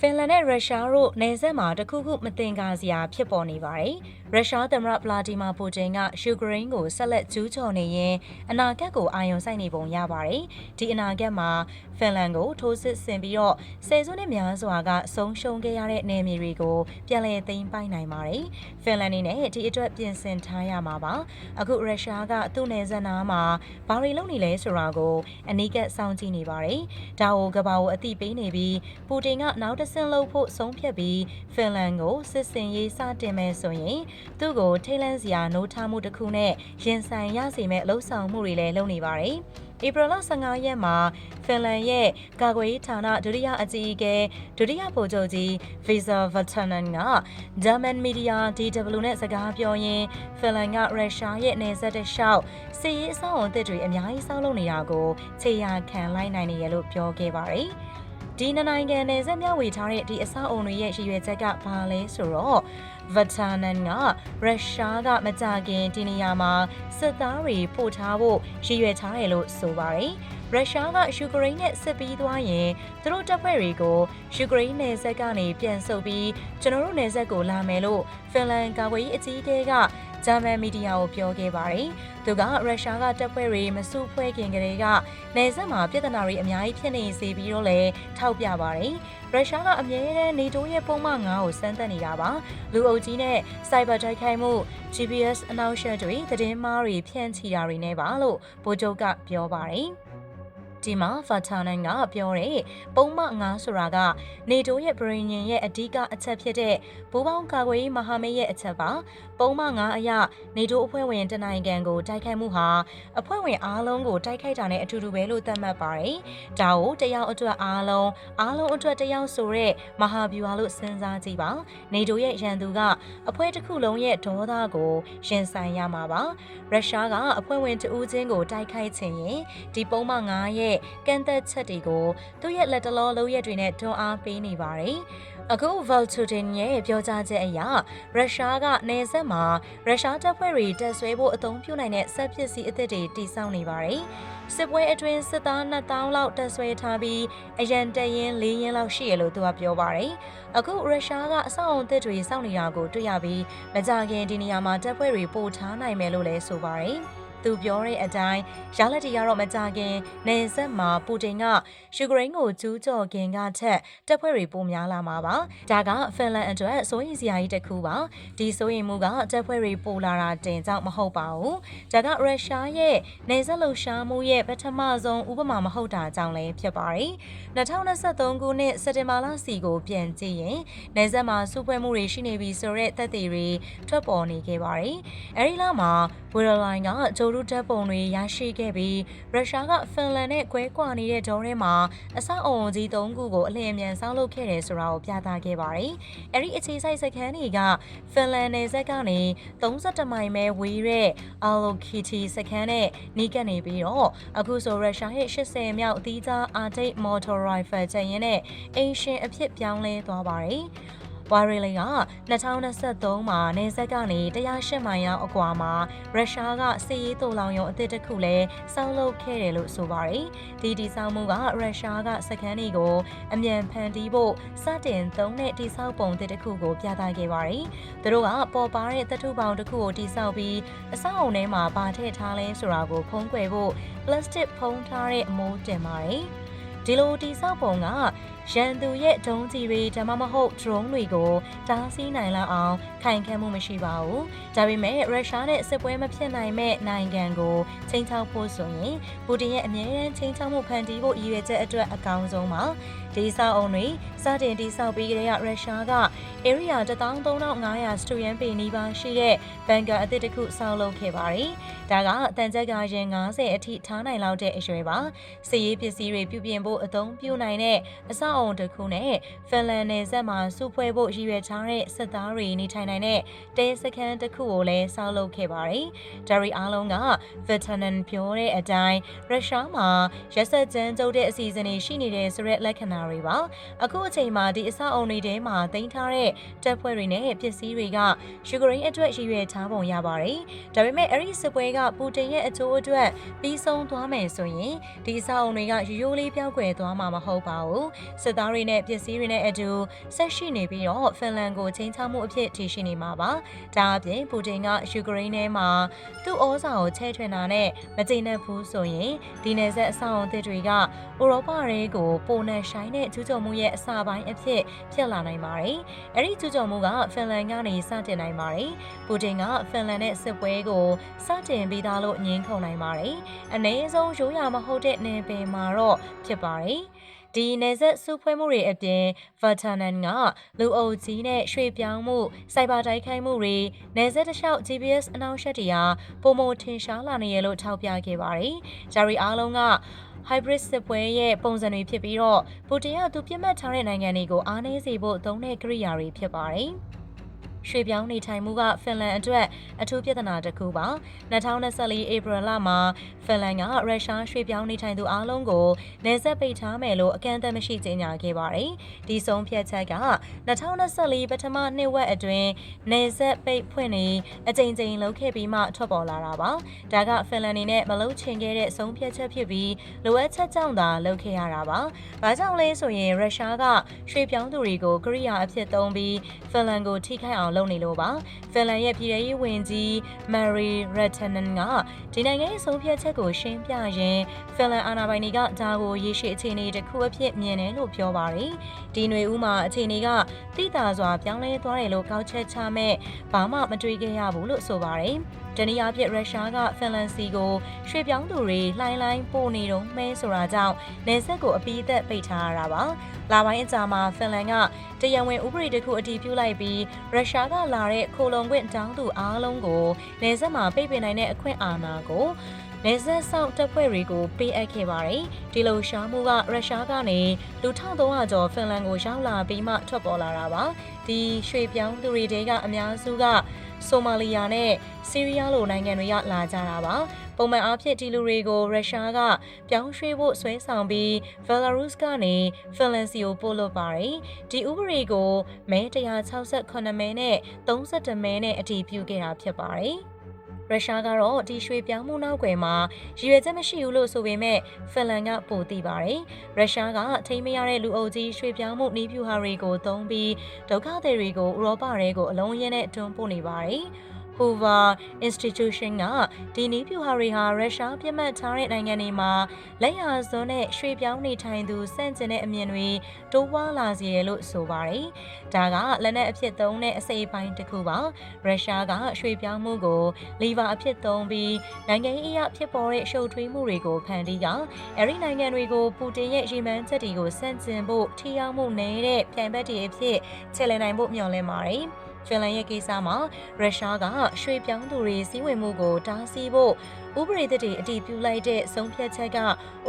ဖင်လန်နဲ့ရုရှားတို့နယ်စပ်မှာတခုခုမတင်ကားစရာဖြစ်ပေါ်နေပါတယ်။ ရုရှားသမ္မတဗလာဒီမာပူတင်ကယူကရိန်းကိုဆက်လက်ကျူးကျော်နေရင်အနာဂတ်ကိုအာရုံစိုက်နေပုံရပါတယ်။ဒီအနာဂတ်မှာဖင်လန်ကိုထိုးစစ်ဆင်ပြီးတော့ဆယ်စုနှစ်များစွာကဆုံးရှုံးခဲ့ရတဲ့နယ်မြေတွေကိုပြန်လည်သိမ်းပိုက်နိုင်ပါတယ်။ဖင်လန်အနေနဲ့ဒီအတွက်ပြင်ဆင်ထားရမှာပါ။အခုရုရှားကသူ့နယ်စပ်နားမှာဘာတွေလုပ်နေလဲဆိုတာကိုအနီးကပ်စောင့်ကြည့်နေပါတယ်။ဒါကိုကဘာကိုအသိပေးနေပြီးပူတင်ကနောက်တစ်ဆင့်လှုပ်ဖို့ဆုံးဖြတ်ပြီးဖင်လန်ကိုစစ်စင်ရေးစတင်မယ်ဆိုရင်သူ့ကိုထိတ်လန့်စရာနှိုးထားမှုတစ်ခုနဲ့ရင်ဆိုင်ရစေမဲ့လှုပ်ဆောင်မှုတွေလည်းလုပ်နေပါတယ်။ဧပြီလ15ရက်မှာဖင်လန်ရဲ့ကာကွယ်ရေးဌာနဒုတိယအကြီးအကဲဒုတိယဗိုလ်ချုပ်ကြီး Visa Vatanen က German Media DW နဲ့စကားပြောရင်းဖင်လန်ကရုရှားရဲ့နယ်စပ်တစ်လျှောက်စစ်ရေးအဆောက်အုံသစ်တွေအများကြီးဆောက်လုပ်နေတာကိုခြေရာခံလိုက်နိုင်နေရလို့ပြောခဲ့ပါတယ်။ဒီနိုင်ငံနယ်စပ်မျှဝေထားတဲ့ဒီအဆောက်အုံတွေရဲ့ရည်ရွယ်ချက်ကဘာလဲဆိုတော့ ဗတာနန်ကရုရှားကမကြခင်ဒီနေရာမှာစစ်သားတွေပို့ထားဖို့ရည်ရွယ်ထားတယ်လို့ဆိုပါတယ်။ရုရှားကယူကရိန်းနဲ့စစ်ပြီးသွားရင်သူတို့တပ်ဖွဲ့တွေကိုယူကရိန်းနယ်စပ်ကနေပြန်ဆုတ်ပြီးကျွန်တော်တို့နယ်စပ်ကိုလာမယ်လို့ဖင်လန်ကာကွယ်ရေးအကြီးအကဲက ဂျာမန်မီဒီယာကိုပြောခဲ့ပါတယ်။သူကရုရှားကတပ်ဖွဲ့တွေမစုဖွဲ့ခင်ကလေးကနယ်စပ်မှာပြည်ထနာတွေအများကြီးဖြစ်နေစေပြီးတော့လည်းထောက်ပြပါတယ်။ရုရှားကအမြဲတမ်းနေတိုးရဲ့ပုံမှန်9ကိုစမ်းသပ်နေတာပါ။လူအုပ်ကြီးနဲ့စိုက်ဘာတိုက်ခိုက်မှု GPS အနောက်ရှက်တွေသတင်းမှားတွေဖြန့်ချီတာတွေနဲ့ပါလို့ဗိုလ်ချုပ်ကပြောပါတယ်။ ဒီမှာဖာတာနန်ကပြောတဲ့ပုံမှန်9ဆိုတာကနေတိုးရဲ့ဗြိညင်ရဲ့အဓိကအချက်ဖြစ်တဲ့ဘူပေါင်းကာကွယ်ရေးမဟာမိတ်ရဲ့အချက်ပါပုံမှန်9အရနေတိုးအဖွဲ့ဝင်တနိုင်ငံကိုတိုက်ခိုက်မှုဟာအဖွဲ့ဝင်အားလုံးကိုတိုက်ခိုက်တာနဲ့အတူတူပဲလို့သတ်မှတ်ပါတယ်ဒါကိုတယောက်အတွက်အားလုံးအားလုံးအတွက်တယောက်ဆိုတဲ့မဟာဗျူဟာလို့စဉ်းစားကြည့်ပါနေတိုးရဲ့ရန်သူကအဖွဲ့တစ်ခုလုံးရဲ့ဒေါသကိုရင်ဆိုင်ရမှာပါရုရှားကအဖွဲ့ဝင်တဦးချင်းကိုတိုက်ခိုက်ခြင်းရင်ဒီပုံမှန်9ရဲ့ကန့်သက်ချက်တွေကိုသူ့ရဲ့လက်တလောလုံးရက်တွေနဲ့တွန်းအားပေးနေပါတယ်။အခု Voltutin ရဲ့ပြောကြားချက်အရရုရှားကနေဆက်မှာရုရှားတပ်ဖွဲ့တွေတက်ဆွဲဖို့အသုံးပြုနိုင်တဲ့စက်ပစ္စည်းအသစ်တွေတည်ဆောက်နေပါတယ်။စစ်ပွဲအတွင်းစစ်သား2000လောက်တက်ဆွဲထားပြီးအရန်တရင်၄ရင်လောက်ရှိရလို့သူကပြောပါတယ်။အခုရုရှားကအဆောက်အုံသစ်တွေစောင့်နေတာကိုတွေ့ရပြီးမကြခင်ဒီနေရာမှာတပ်ဖွဲ့တွေပို့ထားနိုင်မယ်လို့လည်းဆိုပါတယ်။ သူပြောတဲ့အတိုင်းရလက်တီကတော့မကြခင်နေဆက်မှာပူတင်ကယူကရိန်းကိုကျူးကျော်ခင်ကထက်တပ်ဖွဲ့တွေပိုများလာမှာပါဒါကဖင်လန်အတွက်စိုးရိမ်စရာကြီးတစ်ခုပါဒီစိုးရိမ်မှုကတပ်ဖွဲ့တွေပိုလာတာတင်ကြောင့်မဟုတ်ပါဘူးဒါကရုရှားရဲ့နေဆက်လှုပ်ရှားမှုရဲ့ပထမဆုံးဥပမာမဟုတ်တာကြောင့်လည်းဖြစ်ပါတယ်2023ခုနှစ်စက်တင်ဘာလစီကိုပြန်ကြည့်ရင်နေဆက်မှာစုဖွဲ့မှုတွေရှိနေပြီဆိုတဲ့သက်သေတွေထွက်ပေါ်နေခဲ့ပါတယ်အဲဒီလမှာဝီရလိုင်းကဂျိုရူဓာတ်ပုံတွေရရှိခဲ့ပြီးရုရှားကဖင်လန်နဲ့ကွဲကွာနေတဲ့ဂျော်ထဲမှာအဆောက်အုံကြီး၃ခုကိုအလျင်မြန်ဆောက်လုပ်ခဲ့တယ်ဆိုတာကိုပြသခဲ့ပါတယ်။အဲဒီအခြေစိုက်စခန်းတွေကဖင်လန်နယ်စပ်ကနေ32မိုင်ပဲဝေးတဲ့ Alokiti စခန်းနဲ့နီးကပ်နေပြီးတော့အခုဆိုရုရှားရဲ့80မြောက်အသီးသားအာတိတ် Motor Rifle ကျန်ရင်နဲ့အင်ရှင်အဖြစ်ပြောင်းလဲသွားပါတယ်။ ဝါရီလက2023မှာနေဆက်ကနေ108မိုင်ရောက်အကွာမှာရုရှားကစစ်ရေးတူလောင်ရုံအသစ်တစ်ခုလည်းစောက်လုပ်ခဲ့တယ်လို့ဆိုပါတယ်။ဒီတည်ဆောက်မှုကရုရှားကစခန်းတွေကိုအမြန်ဖန်တီးဖို့စတင်သုံးတဲ့တည်ဆောက်ပုံတစ်ခုကိုပြသခဲ့ပါတယ်။သူတို့ကပေါ်ပါတဲ့သတ္ထုပေါင်းတစ်ခုကိုတည်ဆောက်ပြီးအဆောက်အုံထဲမှာပါထည့်ထားလဲဆိုတာကိုဖုံးကွယ်ဖို့ပလတ်စတစ်ဖုံးထားတဲ့အမိုးတင်ပါတယ်။ဒီလိုတိဆောက်ပုံက ရန်သူရဲ့ဒုံးကြီးတွေဒါမှမဟုတ် drone တွေကိုတားဆီးနိုင်လောက်အောင်ခိုင်ခန့်မှုမရှိပါဘူး။ဒါပေမဲ့ရုရှားနဲ့စစ်ပွဲမဖြစ်နိုင်မဲ့နိုင်ငံကိုချိန်ချောက်ဖို့ဆိုရင်ပူတင်ရဲ့အမြဲတမ်းချိန်ချောက်မှုဖန်တီးဖို့ရည်ရွယ်ချက်အတွက်အကောင်းဆုံးပါ။ဒီဆောက်အုံတွေစတင်တည်ဆောက်ပြီးကြတဲ့ရုရှားက area 13500 student ပေနီးပါးရှိတဲ့ဘန်ကာအသစ်တစ်ခုဆောက်လုပ်ခဲ့ပါတယ်။ဒါကအတန်ကြက်ကရင်90အထိထားနိုင်လောက်တဲ့အရွယ်ပါ။စစ်ရေးပစ္စည်းတွေပြုပြင်ဖို့အသုံးပြုနိုင်တဲ့အဆောက်အုံတစ်ခုနဲ့ဖင်လန်နယ်စပ်မှာစုဖွဲ့ဖို့ရည်ရွယ်ထားတဲ့စစ်သားတွေနေထိုင်နိုင်တဲ့တဲစခန်းတစ်ခုကိုလည်းဆောက်လုပ်ခဲ့ပါတယ်။ဒါရီအားလုံးကဗက်တနန်ပြောတဲ့အတိုင်းရုရှားမှာရက်ဆက်ကြမ်းကြုတ်တဲ့အစီအစဉ်တွေရှိနေတဲ့ဆိုတဲ့လက္ခဏာတွေပါ။အခုအအချိန်မှာဒီအဆောက်အုံတွေထဲမှာတင်ထားတဲ့တပ်ဖွဲ့တွေနဲ့ပစ္စည်းတွေကယူကရိန်းအတွက်ရည်ရွယ်ထားပုံရပါတယ်။ဒါပေမဲ့အဲ့ဒီစစ်ပွဲကပူတင်ရဲ့အကျိုးအတွက်ပြီးဆုံးသွားမယ်ဆိုရင်ဒီအဆောက်အုံတွေကရိုးရိုးလေးပြောင်းကွယ်သွားမှာမဟုတ်ပါဘူး။စစ်သားတွေနဲ့ပစ္စည်းတွေနဲ့အတူဆက်ရှိနေပြီးတော့ဖင်လန်ကိုချင်းချမှုအဖြစ်ထင်ရှိနေမှာပါ။ဒါအပြင်ပူတင်ကယူကရိန်းထဲမှာသူ့ဩဇာကိုချဲ့ထွင်တာနဲ့မကျေနပ်ဘူးဆိုရင်ဒီနယ်စပ်အဆောက်အုံသစ်တွေကဥရောပတွေကိုပိုနဲ့ဆိုင်တဲ့ကျူးကျော်မှုရဲ့အစပိုင်းအဖြစ်ဖြစ်လာနိုင်ပါတယ်။အဲ့ဒီကျူးကျော်မှုကဖင်လန်ကနေစတင်နိုင်ပါတယ်။ပူတင်ကဖင်လန်နဲ့စစ်ပွဲကိုစတင်ပြီးသားလို့ညင်းခုန်နိုင်ပါတယ်။အနည်းဆုံးရိုးရာမဟုတ်တဲ့နယ်ပယ်မှာတော့ဖြစ်ပါတယ်။ဒီနေဆက်စုဖွဲမှုတွေအပြင်ဗာတာနန်ကလူအုပ်ကြီးနဲ့ရွှေပြောင်းမှုစိုက်ဘာတိုက်ခိုက်မှုတွေနေဆက်တစ်လျှောက် GPS အနောက်ရှက်တွေဟာပုံမထင်ရှားလာနေရလို့ထောက်ပြခဲ့ပါတယ်။ဂျာရီအားလုံးက hybrid စစ်ပွဲရဲ့ပုံစံတွေဖြစ်ပြီးတော့ပူတင်ကသူပြစ်မှတ်ထားတဲ့နိုင်ငံတွေကိုအားနည်းစေဖို့သုံးတဲ့ကိရိယာတွေဖြစ်ပါတယ်။ ရွှေပြောင်းနေထိုင်မှုကဖင်လန်အတွက်အထူးပြဿနာတစ်ခုပါ2024ဧပြီလမှာဖင်လန်ကရုရှားရွှေပြောင်းနေထိုင်သူအလုံးကိုနေဆက်ပိတ်ထားမယ်လို့အကန့်အသတ်မရှိကြေညာခဲ့ပါတယ်ဒီဆုံးဖြတ်ချက်က2024ပထမနှစ်ဝက်အတွင်းနေဆက်ပိတ်ဖွင့်နေအကြိမ်ကြိမ်လုပ်ခဲ့ပြီးမှထွက်ပေါ်လာတာပါဒါကဖင်လန်နေနဲ့မလုပ်ချင်ခဲ့တဲ့ဆုံးဖြတ်ချက်ဖြစ်ပြီးလိုအပ်ချက်ကြောင့်သာလုပ်ခဲ့ရတာပါဘာကြောင့်လဲဆိုရင်ရုရှားကရွှေပြောင်းသူတွေကိုကရိယာအဖြစ်သုံးပြီးဖင်လန်ကိုထိခိုက်အောင်လုပ်နေလို့ပါဖင်လန်ရဲ့ပြည်ထရေးဝန်ကြီးမာရီရက်တနန်ကဒီနိုင်ငံရဲ့ဆုံးဖြတ်ချက်ကိုရှင်းပြရင်းဖင်လန်အာဏာပိုင်တွေကဒါကိုရေရှည်အခြေအနေတစ်ခုအဖြစ်မြင်တယ်လို့ပြောပါတယ်ဒီຫນွေဦးမှာအခြေအနေကတိတာစွာပြောင်းလဲသွားတယ်လို့ကောက်ချက်ချမဲ့ဘာမှမတွေးခဲ့ရဘူးလို့ဆိုပါတယ်တနည်းအားဖြင့်ရုရှားကဖင်လန်စီကိုရွှေပြောင်းသူတွေလှိုင်းလှိုင်းပို့နေတော့မဲဆိုတာကြောင့်နေဆက်ကိုအပီးသက်ပိတ်ထားရတာပါ။လာပိုင်းအကြာမှာဖင်လန်ကတရံဝင်ဥပဒေတစ်ခုအတည်ပြုလိုက်ပြီးရုရှားကလာတဲ့ခိုလုံခွင့်တောင်းသူအားလုံးကိုနေဆက်မှာပိတ်ပင်နိုင်တဲ့အခွင့်အာဏာကိုနေဆက်ဆောင်တပ်ဖွဲ့တွေကိုပေးအပ်ခဲ့ပါတယ်။ဒီလိုရှားမှုကရုရှားကနေလူ1300ကျော်ဖင်လန်ကိုရောက်လာပြီးမှထွက်ပေါ်လာတာပါ။ဒီရွှေပြောင်းသူတွေတဲကအများစုက ဆိုမာလီယာနဲ့ဆီးရီးယားလိုနိုင်ငံတွေကလာကြတာပါပုံမှန်အားဖြင့်ဒီလူတွေကိုရုရှားကပြောင်းရွှေ့ဖို့ဆွဲဆောင်ပြီးဘယ်လာရုစ်ကနေဖင်လန်စီကိုပို့လို့ပါတယ်ဒီဥပဒေကိုမဲ168မဲနဲ့32မဲနဲ့အတည်ပြုခဲ့တာဖြစ်ပါတယ် ရုရှားကတော့ဒီရွှေပြောင်းမှုနောက်ွယ်မှာရည်ရွယ်ချက်မရှိဘူးလို့ဆိုပေမဲ့ဖင်လန်ကပိုသိပါတယ်။ရုရှားကထိမရတဲ့လူအုပ်ကြီးရွှေပြောင်းမှုနီးပြူဟာတွေကိုသုံးပြီးဒုက္ခသည်တွေကိုဥရောပတွေကိုအလုံးရင်းနဲ့တွန်းပို့နေပါတယ်။ Hoover Institution ကဒီနီးပြူဟာတွေဟာရုရှားပြစ်မှတ်ထားတဲ့နိုင်ငံတွေမှာလက်ရာစွန်းနဲ့ရွှေပြောင်းနေထိုင်သူစန့်ကျင်တဲ့အမြင်တွေတိုးပွားလာစေရလို့ဆိုပါတယ်။ဒါကလက်နက်အဖြစ်သုံးတဲ့အစိပ်ပိုင်းတစ်ခုပါ။ရုရှားကရွှေပြောင်းမှုကိုလီဗာအဖြစ်သုံးပြီးနိုင်ငံရေးအရာဖြစ်ပေါ်တဲ့ရှုပ်ထွေးမှုတွေကိုဖန်တီးကအဲဒီနိုင်ငံတွေကိုပူတင်ရဲ့ရေမှန်းချက်တွေကိုစန့်ကျင်ဖို့ထိရောက်မှုနည်းတဲ့ပြိုင်ဘက်တွေအဖြစ်ချဲ့လည်နိုင်ဖို့မျှော်လင့်ပါတယ်။ ဖင်လန်ရဲ့ကိစ္စမှာရုရှားကရွှေပြောင်းသူတွေစီးဝင်မှုကိုတားဆီးဖို့ဥပဒေသစ်တွေအတည်ပြုလိုက်တဲ့ဆုံးဖြတ်ချက်ကဥ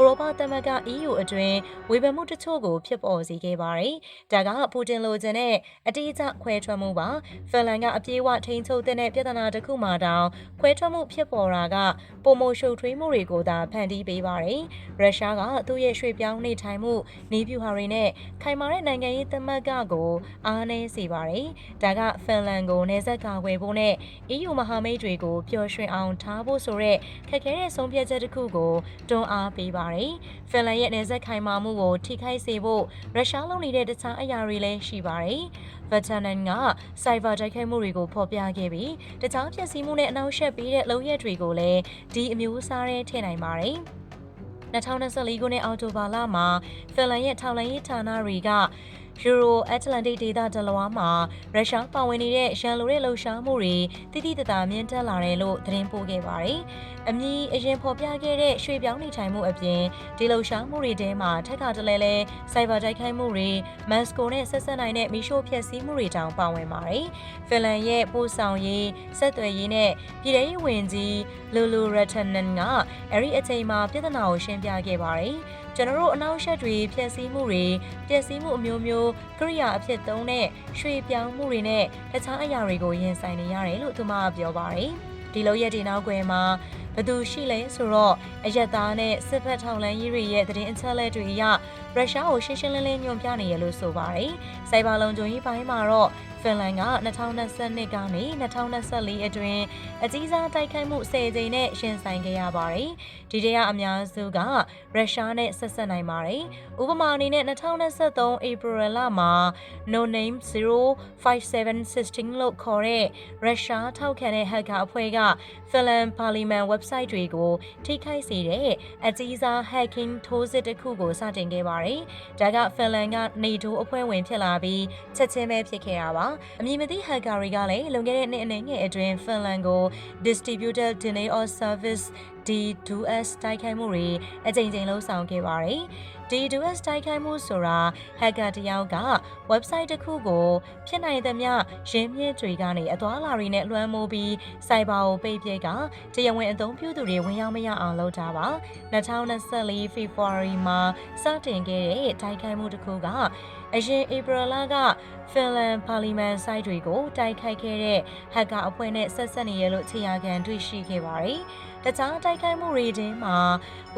ရောပသမဂ္ဂ EU အတွင်းဝေဖန်မှုတချို့ကိုဖြစ်ပေါ်စေခဲ့ပါတယ်။ဒါကပူတင်လိုချင်တဲ့အတိအကျခွဲထွက်မှုပါ။ဖင်လန်ကအပြေးအဝထိန်းချုပ်တဲ့ပြဿနာတစ်ခုမှတောင်ခွဲထွက်မှုဖြစ်ပေါ်တာကပုံမရှုပ်ထွေးမှုတွေကိုသာဖန်တီးပေးပါတယ်။ရုရှားကသူ့ရဲ့ရွှေပြောင်းနေထိုင်မှုနေပြူဟာတွေနဲ့ခိုင်မာတဲ့နိုင်ငံရေးသမဂ္ဂကိုအားနည်းစေပါတယ်။ဒါကဖင်လန်ကိုနေဆက်ကာကွယ်ဖို့နဲ့ EU မဟာမိတ်တွေကိုပျော်ရွှင်အောင်ထားဖို့ဆိုတဲ့ခက်ခဲတဲ့ဆုံးဖြတ်ချက်တစ်ခုကိုတွန်းအားပေးပါတယ်။ဖင်လန်ရဲ့နေဆက်ခိုင်မာမှုကိုထိခိုက်စေဖို့ရုရှားလုပ်နေတဲ့တခြားအရာတွေလည်းရှိပါတယ်။ဗတ်တန်နန်ကစိုက်ဘာတိုက်ခိုက်မှုတွေကိုဖော်ပြခဲ့ပြီးတခြားဖြစ်စည်းမှုနဲ့အနောက်ရှက်ပေးတဲ့လုံရက်တွေကိုလည်းဒီအမျိုးအစားတွေထည့်နိုင်ပါတယ်။2024ခုနှစ်အောက်တိုဘာလမှာဖင်လန်ရဲ့ထောက်လှမ်းရေးဌာနတွေက ယူရိုအတ္တလန်တိတ်ဒေသတလွားမှာရုရှားပါဝင်နေတဲ့ရန်လိုတဲ့လှုပ်ရှားမှုတွေတိတိတသားမြင့်တက်လာတယ်လို့သတင်းပို့ခဲ့ပါတယ်။အမည်အရင်ဖော်ပြခဲ့တဲ့ရွှေပြောင်းနေထိုင်မှုအပြင်ဒီလှုပ်ရှားမှုတွေထဲမှာထက်ကတလဲလဲစိုက်ဘာတိုက်ခိုက်မှုတွေမတ်စကိုနဲ့ဆက်ဆက်နိုင်တဲ့မီရှို့ဖျက်ဆီးမှုတွေတောင်ပါဝင်ပါတယ်။ဖင်လန်ရဲ့ပို့ဆောင်ရေးဆက်သွယ်ရေးနဲ့ပြည်ထောင်စုဝန်ကြီးလူလူရတနန်ကအဲ့ဒီအချိန်မှာပြည်ထနာကိုရှင်းပြခဲ့ပါတယ်။ကျွန်တော်တို့အနောက်ရှက်တွေဖျက်ဆီးမှုတွေပျက်စီးမှုအမျိုးမျိုးကိရိယာအဖြစ်သုံးတဲ့ရွှေပြောင်းမှုတွေနဲ့တခြားအရာတွေကိုရင်ဆိုင်နေရတယ်လို့သူမကပြောပါတယ်ဒီလိုရဲ့ဒီနောက်ွယ်မှာ ဘသူရှိလဲဆိုတော့အယက်သားနဲ့စစ်ဖက်ထောင်လန်းရေးတွေရဲ့သတင်းအချက်အလက်တွေအရရုရှားကိုရှင်းရှင်းလင်းလင်းညွှန်ပြနေရလို့ဆိုပါတယ်။စိုက်ဘာလုံခြုံရေးပိုင်းမှာတော့ ဖင်လန်က2022ကနေ2024အတွင်းအကြီးစားတိုက်ခိုက်မှု10ကြိမ်နဲ့ရှင်ဆိုင်ခဲ့ရပါတယ်။ဒီတရအများစုကရုရှားနဲ့ဆက်ဆက်နိုင်ပါတယ်။ဥပမာအနေနဲ့2023 April လမှာ No Name 05716လို့ခေါ်တဲ့ရုရှားထောက်ခံတဲ့ hacker အဖွဲ့ကဖင်လန်ပါလီမန် website တွေကိုထိခိုက်စေတဲ့အကြီးစား hacking ထိုးစစ်တစ်ခုကိုစတင်ခဲ့ပါတယ်။ဒါကဖင်လန်က NATO အဖွဲ့ဝင်ဖြစ်လာပြီးချက်ချင်းပဲဖြစ်ခဲ့တာပါ။အမည်မသိ hacker တွေကလည်းလွန်ခဲ့တဲ့နှစ်အနည်းငယ်အတွင်းဖင်လန်ကို distributed denial of service D2S တိုက်ခိုက်မှုတွေအကြိမ်ကြိမ်လှုပ်ဆောင်ခဲ့ပါတယ်။ D2S တိုက်ခိုက်မှုဆိုတာ hacker တယောက်က website တစ်ခုကိုဖြစ်နိုင်သမျှရင်းမြစ်တွေကနေအသွားလာတွေနဲ့လွှမ်းမိုးပြီး cyber ကိုပိတ်ပစ်ကတရားဝင်အသုံးပြုသူတွေဝင်ရောက်မရအောင်လုပ်တာပါ2024 February မှာစတင်ခဲ့တဲ့တိုက်ခိုက်မှုတစ်ခုက အရင်ဧပြီလကဖင်လန်ပါလီမန်စိုက်တွေကိုတိုက်ခိုက်ခဲ့တဲ့ဟက်ကာအဖွဲ့နဲ့ဆက်ဆက်နေရလို့ခြေရာခံတွေ့ရှိခဲ့ပါတယ်။ တခြားတိုက်ခိုက်မှုတွေထဲမှာ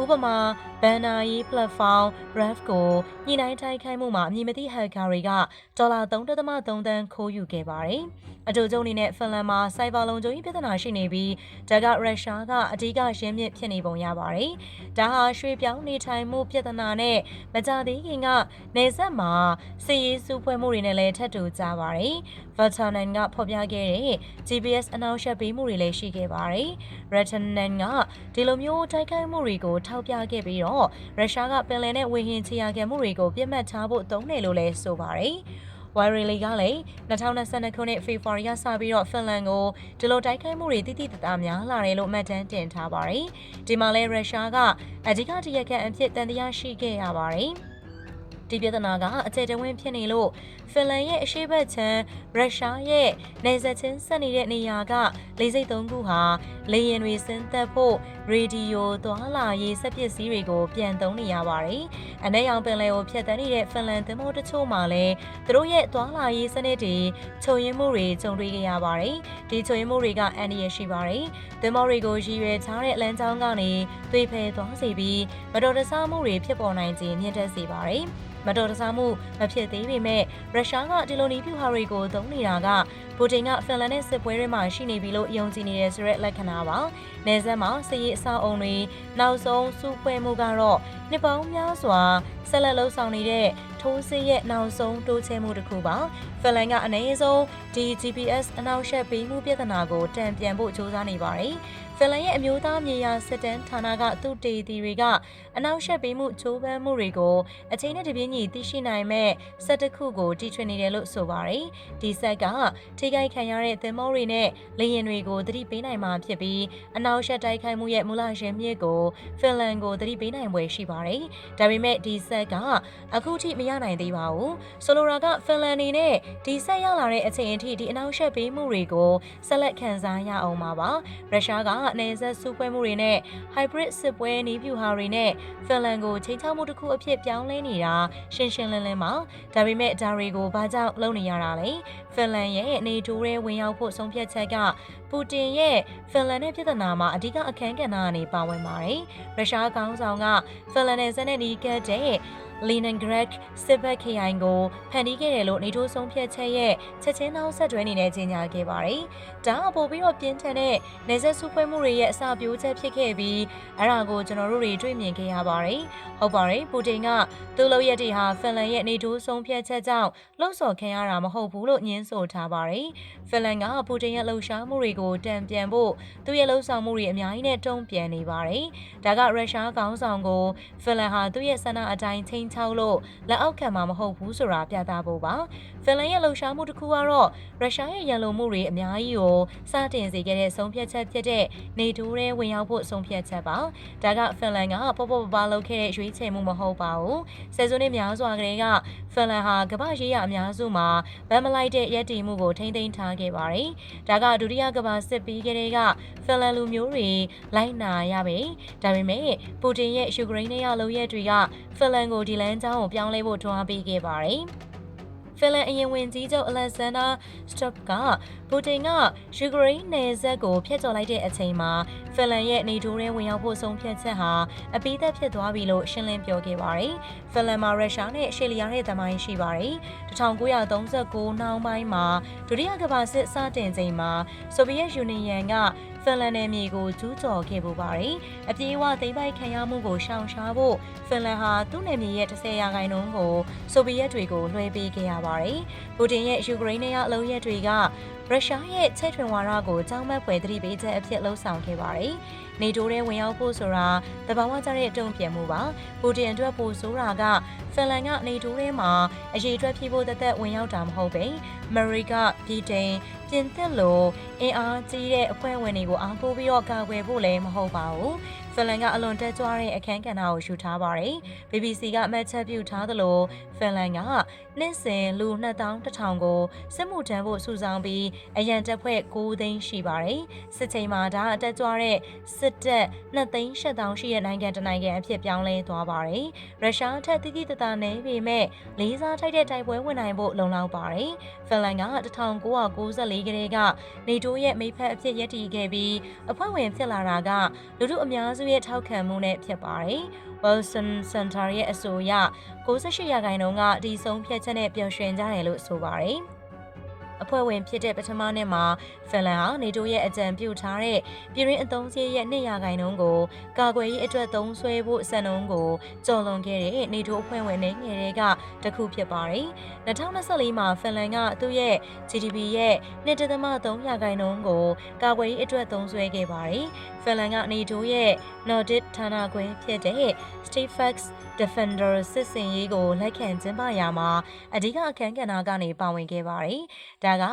ဥပမာဘန်နာယီ platform RAF ကိုညှိနှိုင်းတိုက်ခိုက်မှုမှာအမည်မသိဟက်ကာတွေကဒေါ်လာ3.3သန်းခိုးယူခဲ့ပါတယ်။အတူတူအနေနဲ့ဖင်လန်မှာစိုက်ဘာလုံခြုံရေးပြဿနာရှိနေပြီးဒါကရုရှားကအဓိကရင်းမြစ်ဖြစ်နေပုံရပါတယ်။ဒါဟာရွှေပြောင်းနေထိုင်မှုပြဿနာနဲ့မကြသေးခင်ကနေဆက်မှာစစ်ရေးစုဖွဲ့မှုတွေနဲ့လည်းထပ်တူကြပါတယ်။ Vatanen ကဖော်ပြခဲ့တဲ့ GPS အနောက်ရှက်ပေးမှုတွေလည်းရှိခဲ့ပါတယ်။ Ratanen ကဒီလိုမျိုးတိုက်ခိုက်မှုတွေကိုထောက်ပြခဲ့ပြီးတော့ရုရှားကပင်လယ်နဲ့ဝေဟင်ချီယာခံမှုတွေကိုပြစ်မှတ်ထားဖို့သုံးတယ်လို့လည်းဆိုပါတယ်။ Wireley ကလည်း2022ခုနှစ်ဖေဖော်ဝါရီလစပြီးတော့ဖင်လန်ကိုဒီလိုတိုက်ခိုက်မှုတွေတိတိတသားများလာတယ်လို့မှတ်တမ်းတင်ထားပါတယ်။ဒီမှာလည်းရုရှားကအဓိကတရက်ခံအဖြစ်တန်တရားရှိခဲ့ရပါတယ်။ ဒီပြဿနာကအကျယ်တဝင်းဖြစ်နေလို့ဖင်လန်ရဲ့အရှေ့ဘက်ခြမ်းရုရှားရဲ့နေဆက်ချင်းဆက်နေတဲ့နေရာကလေဆိပ်သုံးခုဟာလေယာဉ်တွေဆင်းသက်ဖို့ရေဒီယိုသွားလာရေးစက်ပစ္စည်းတွေကိုပြန်သုံးနေရပါတယ်။အနက်ရောင်ပင်လယ်ကိုဖြတ်တန်းနေတဲ့ဖင်လန်သင်္ဘောတချို့မှာလည်းသူတို့ရဲ့သွားလာရေးစနစ်တွေချုပ်ရင်းမှုတွေကြုံတွေ့ခဲ့ရပါတယ်။ဒီချုပ်ရင်းမှုတွေကအန္တရာယ်ရှိပါတယ်။သင်္ဘောတွေကိုရည်ရွယ်ထားတဲ့လမ်းကြောင်းကနေသွေးဖယ်သွားစေပြီးမတော်တဆမှုတွေဖြစ်ပေါ်နိုင်ခြင်းမြင့်တက်စေပါတယ်။မတော်တဆမှုမဖြစ်သေးပေမဲ့ရုရှားကဒီလိုနီးပြူဟာတွေကိုသုံးနေတာကပူတင်ကဖင်လန်နဲ့စစ်ပွဲတွေမှာရှိနေပြီလို့ယုံကြည်နေတယ်ဆိုတဲ့လက္ခဏာပါ။နေဆက်မှာစစ်ရေးအဆောက်အုံတွေနောက်ဆုံးစုပွဲမှုကတော့နှစ်ပေါင်းများစွာဆက်လက်လှုပ်ဆောင်နေတဲ့ထိုးစစ်ရဲ့နောက်ဆုံးတိုးချဲမှုတစ်ခုပါ။ဖင်လန်ကအနည်းဆုံးဒီ GPS အနောက်ရှက်ပေးမှုပြဿနာကိုတံပြန်ဖို့စ조사နေပါတယ်။ဖင်လန်ရဲ့အမျိုးသားမြေယာစစ်တမ်းဌာနကသူတေတီတွေက အနောက်ရှက်ပေးမှုချိုးပန်းမှုတွေကိုအချိန်နဲ့တပြေးညီသိရှိနိုင်မဲ့စက်တစ်ခုကိုတီထွင်နေတယ်လို့ဆိုပါတယ်။ဒီဆက်ကထိခိုက်ခံရတဲ့သင်္ဘောတွေနဲ့လေယာဉ်တွေကိုသတိပေးနိုင်မှာဖြစ်ပြီးအနောက်ရှက်တိုက်ခိုက်မှုရဲ့မူလရင်းမြစ်ကိုဖင်လန်ကိုသတိပေးနိုင်ပွဲရှိပါတယ်။ဒါပေမဲ့ဒီဆက်ကအခုထိမရနိုင်သေးပါဘူး။ဆိုလိုတာကဖင်လန်နေနဲ့ဒီဆက်ရောက်လာတဲ့အချိန်အထိဒီအနောက်ရှက်ပေးမှုတွေကိုဆက်လက်ခံစားရအောင်ပါပါ။ရုရှားကအနေဆက်စုပွဲမှုတွေနဲ့ hybrid စစ်ပွဲနည်းဗျူဟာတွေနဲ့ဖင်လန်ကိုချိန်ချောက်မှုတစ်ခုအဖြစ်ပြောင်းလဲနေတာရှင်းရှင်းလင်းလင်းပါဒါပေမဲ့ဒါတွေကိုဘာကြောင့်လုပ်နေရတာလဲဖင်လန်ရဲ့နေတိုးရဲဝင်ရောက်ဖို့ဆုံးဖြတ်ချက်ကပူတင်ရဲ့ဖင်လန်နဲ့ပြည်ထနာမှာအဓိကအခန်းကဏ္ဍကနေပါဝင်ပါတယ်ရုရှားခေါင်းဆောင်ကဖင်လန်နဲ့ဇက်နဲ့ဒီကတ်တဲ့ လီနန်ဂရက်စစ်ဘက်ခရိုင်ကိုဖန်တီးခဲ့တယ်လို့နေထိုးဆုံးဖြတ်ချက်ရဲ့ချက်ချင်းနောက်ဆက်တွဲအနေနဲ့ကြေညာခဲ့ပါတယ်။ဒါအပေါ်ပြီးတော့ပြင်းထန်တဲ့နေဆက်စုဖွဲ့မှုတွေရဲ့အစာပြိုးချက်ဖြစ်ခဲ့ပြီးအဲ့ဒါကိုကျွန်တော်တို့တွေတွေ့မြင်ခဲ့ရပါတယ်။ဟုတ်ပါတယ်ပူတင်ကသူ့လုပ်ရက်တွေဟာဖင်လန်ရဲ့နေထိုးဆုံးဖြတ်ချက်ကြောင့်လှုပ်ဆော်ခံရတာမဟုတ်ဘူးလို့ညင်းဆိုထားပါတယ်။ဖင်လန်ကပူတင်ရဲ့လှုပ်ရှားမှုတွေကိုတံပြန်ဖို့သူ့ရဲ့လှုပ်ဆောင်မှုတွေအများကြီးနဲ့တုံ့ပြန်နေပါတယ်။ဒါကရုရှားခေါင်းဆောင်ကိုဖင်လန်ဟာသူ့ရဲ့ဆန္ဒအတိုင်းချင်းချောက်လို့လက်အောက်ခံမှာမဟုတ်ဘူးဆိုတာပြသဖို့ပါဖင်လန်ရဲ့လှုပ်ရှားမှုတစ်ခုကတော့ရုရှားရဲ့ရန်လိုမှုတွေအများကြီးကိုစတင်စေခဲ့တဲ့ဆုံးဖြတ်ချက်ဖြစ်တဲ့နေတိုးရဲဝင်ရောက်ဖို့ဆုံးဖြတ်ချက်ပါဒါကဖင်လန်ကပေါ့ပေါ့ပပလုပ်ခဲ့တဲ့ရွေးချယ်မှုမဟုတ်ပါဘူးဆယ်စုနှစ်များစွာကတည်းကဖင်လန်ဟာကမ္ဘာရေးရအများစုမှာဗန်မလိုက်တဲ့ရည်တည်မှုကိုထိန်းသိမ်းထားခဲ့ပါတယ်ဒါကဒုတိယကမ္ဘာစစ်ပြီးကတည်းကဖင်လန်လူမျိုးတွေလိုက်နာရပြီဒါပေမဲ့ပူတင်ရဲ့ယူကရိန်းနဲ့ရလုံရက်တွေကဖင်လန်ကိုဒီလန်ချောင်းကိုပြောင်းလဲဖို့ထွန်းအားပေးခဲ့ပါတယ်။ဖင်လန်အရင်ဝင်ကြီးချုပ်အလက်ဇန်ဒါစတော့ကပူတင်ကယူကရိန်းနယ်စပ်ကိုဖျက်ချော်လိုက်တဲ့အချိန်မှာဖင်လန်ရဲ့နေတိုးထဲဝင်ရောက်ဖို့ဆုံးဖြတ်ချက်ဟာအပိသက်ဖြစ်သွားပြီလို့ရှင်းလင်းပြောခဲ့ပါတယ်။ဖင်လန်မှာရုရှားနဲ့ရှေလီယာရဲ့တမိုင်းရှိပါတယ်။1939နောက်ပိုင်းမှာဒုတိယကမ္ဘာစစ်စတင်ချိန်မှာဆိုဗီယက်ယူနီယံက ဖင်လန်နယ်မြေကိုကျူးကျော်ခဲ့ပူပါတယ်။အပြေးအဝသိမ်းပိုက်ခံရမှုကိုရှောင်ရှားဖို့ဖင်လန်ဟာသူ့နယ်မြေရဲ့30ရာခိုင်နှုန်းကိုဆိုဗီယက်တွေကိုလွှဲပေးခဲ့ရပါတယ်။ပူတင်ရဲ့ယူကရိန်းနဲ့အလုံးရက်တွေကရုရှားရဲ့ချဲ့ထွင်ဝါဒကိုကြောင်းမက်ဖွယ်သတိပေးချက်အဖြစ်လှုံ့ဆော်ခဲ့ပါတယ်။နေတိုးထဲဝင်ရောက်ဖို့ဆိုတာတဘာဝကြတဲ့တုံ့ပြန်မှုပါ။ပူတင်အတွက်ပိုဆိုးတာကဖင်လန်ကနေတိုးထဲမှာအရေးအတွက်ဖြည့်ဖို့တသက်ဝင်ရောက်တာမဟုတ်ပဲ။အမေရိကပြည်တိန်ပြင်သစ်လိုအင်အားကြီးတဲ့အဖွဲ့ဝင်တွေကိုအားကိုးပြီးတော့ကာကွယ်ဖို့လည်းမဟုတ်ပါဘူး။ ဖင်လန်ကအလွန်တက်ကြွတဲ့အခန်းကဏ္ဍကိုယူထားပါတယ်။ BBC ကအမှတ်ချက်ပြုထားသလိုဖင်လန်ကနှစ်စဉ်လူ2100ကိုစစ်မှုထမ်းဖို့စုဆောင်းပြီးအရန်တပ်ဖွဲ့9သိန်းရှိပါတယ်။စစ်ချိန်မှာဒါအတက်ကြွတဲ့စစ်တပ်2သိန်း8000ရှိတဲ့နိုင်ငံတနိုင်ငံအဖြစ်ပြောင်းလဲသွားပါတယ်။ရုရှားထက်တိတိတသားနေပေမဲ့လေးစားထိုက်တဲ့တိုက်ပွဲဝင်နိုင်ဖို့လုံလောက်ပါတယ်။ဖင်လန်က1994ကလေးကနေတိုးရဲ့မိဖက်အဖြစ်ရည်တည်ခဲ့ပြီးအဖွဲ့ဝင်ဖြစ်လာတာကလူထုအများစုရဲ့ထောက်ခံမှုနဲ့ဖြစ်ပါတယ်။ Wilson Center ရဲ့အဆိုအရ68ရာခိုင်နှုန်းကဒီဆုံးဖြတ်ချက်နဲ့ပျော်ရွှင်ကြတယ်လို့ဆိုပါတယ်။ အဖွဲ့ဝင်ဖြစ်တဲ့ပထမနှစ်မှာဖင်လန်ဟာနေတိုရဲ့အကြံပြုထားတဲ့ပြည်ရင်းအသုံးစရိတ်ရဲ့2ရာခိုင်နှုန်းကိုကာကွယ်ရေးအတွက်သုံးစွဲဖို့စံနှုန်းကိုကျော်လွန်ခဲ့တဲ့နေတိုအဖွဲ့ဝင်နိုင်ငံတွေကတခုဖြစ်ပါတယ်။2024မှာဖင်လန်ကသူ့ရဲ့ GDP ရဲ့1.3ရာခိုင်နှုန်းကိုကာကွယ်ရေးအတွက်သုံးစွဲခဲ့ပါတယ်။ဖင်လန်ကနေတိုရဲ့ Nordic ဌာနခွဲဖြစ်တဲ့ Stefax Defender စစ်စင်ရေးကိုလက်ခံကျင်းပရာမှာအဓိကအခမ်းကဏ္ဍကနေပါဝင်ခဲ့ပါတယ်။ဒါက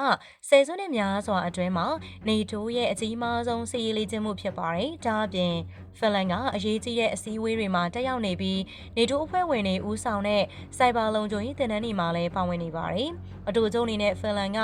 ဆယ်စုနှစ်များစွာအတွင်းမှာနေတိုးရဲ့အကြီးမားဆုံးစီးရီးလေးခြင်းမှုဖြစ်ပါတယ်။ဒါအပြင်ဖင်လန်ကအရေးကြီးတဲ့အစည်းအဝေးတွေမှာတက်ရောက်နေပြီးနေတိုးအဖွဲ့ဝင်တွေဦးဆောင်တဲ့စိုက်ဘာလုံခြုံရေးတင်နန်းတွေမှာလည်းပါဝင်နေပါတယ်။အတူတူအနေနဲ့ဖင်လန်က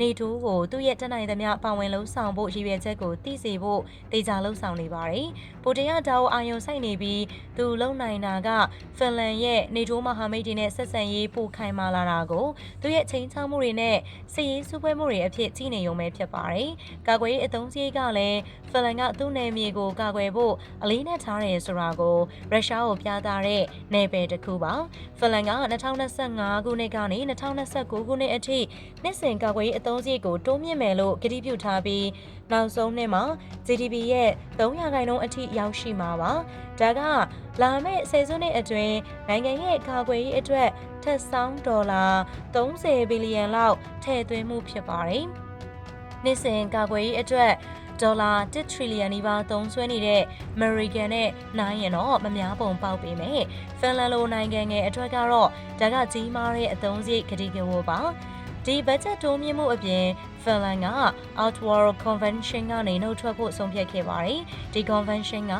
နေတိုးကိုသူ့ရဲ့တက်နိုင်သမျှပါဝင်လုံးဆောင်ဖို့ရည်ရွယ်ချက်ကိုသိစေဖို့တေချာလုံးဆောင်နေပါတယ်။ပိုတရဒါဝအာယုံဆိုင်နေပြီးသူလုံနိုင်တာကဖင်လန်ရဲ့နေတိုးမဟာမိတ်တွေနဲ့ဆက်ဆံရေးပိုခိုင်မာလာတာကိုသူ့ရဲ့ချိန်ချောက်မှုတွေနဲ့စစ်ရေးစုပွဲမှုတွေအဖြစ်ကြီးနေုံပဲဖြစ်ပါတယ်။ကာကွယ်ရေးအသုံးစရိတ်ကလည်းဖင်လန်ကသူ့နယ်မြေကိုကာကွယ်ဖို့အလေးနဲ့ထားတယ်ဆိုတာကိုရုရှားကိုပြသတဲ့နယ်ပယ်တစ်ခုပါဖလန်က2025ခုနှစ်ကနေ2029ခုနှစ်အထိနှစ်စဉ်ကာကွယ်ရေးအသုံးစရိတ်ကိုတိုးမြင့်မယ်လို့ကတိပြုထားပြီးနောက်ဆုံးနှစ်မှာ GDP ရဲ့300ခိုင်နှုန်းအထိရောက်ရှိမှာပါဒါကလာမယ့်ဆယ်စုနှစ်အတွင်းနိုင်ငံရဲ့ကာကွယ်ရေးအတွက်ထက်ဆောင်ဒေါ်လာ30ဘီလီယံလောက်ထည့်သွင်းမှုဖြစ်ပါတယ်နှစ်စဉ်ကာကွယ်ရေးအတွက် ဒေါ်လာ1 trillion နီးပါးသုံးစွဲနေတဲ့ American နဲ့နိုင်ရင်တော့မများပုံပေါက်ပေမဲ့ဖင်လန်လိုနိုင်ငံငယ်အတွက်ကတော့ဒါကကြီးမားတဲ့အသုံးစရိတ်ကတိကဝတ်ပါဒီဘတ်ဂျက်တိုးမြင့်မှုအပြင်ဖင်လန်က Outward Convention ကနေနှုတ်ထွက်ဖို့ဆုံးဖြတ်ခဲ့ပါတယ်။ဒီ convention က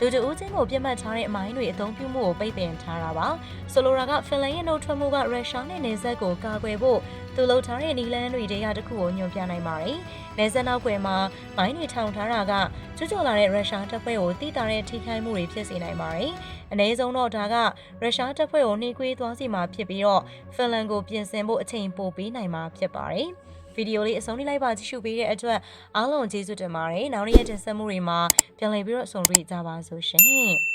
လူတဦးချင်းကိုပြတ်မှတ်ထားတဲ့အမိုင်းတွေအသုံးပြုမှုကိုပိတ်ပင်ထားတာပါ။ဆိုလိုတာကဖင်လန်ရဲ့နှုတ်ထွက်မှုကရုရှားနဲ့နေဆက်ကိုကာကွယ်ဖို့သူလှုပ်ထားတဲ့နီလန်းတွေတဲကတခုကိုညွှန်ပြနိုင်ပါတယ်။နေဆက်နောက်ွယ်မှာမိုင်းတွေထောင်ထားတာကကျွတ်ကျော်လာတဲ့ရုရှားတပ်ဖွဲ့ကိုတိတာတဲ့ထိခိုက်မှုတွေဖြစ်စေနိုင်ပါတယ်။အနည်းဆုံးတော့ဒါကရုရှားတပ်ဖွဲ့ကိုနှိကွေးသွားစီမှာဖြစ်ပြီးတော့ဖင်လန်ကိုပြင်ဆင်ဖို့အချိန်ပိုပေးနိုင်မှာဖြစ်ပါတယ်။ ဗီဒီယိုလေးအဆုံးထိလိုက်ပါကြည့်ရှုပေးတဲ့အတွက်အားလုံးကျေးဇူးတင်ပါတယ်နောက်နေ့ရက်တင်ဆက်မှုတွေမှာပြန်လည်ပြီးတော့ဆုံတွေ့ကြပါစို့ရှင်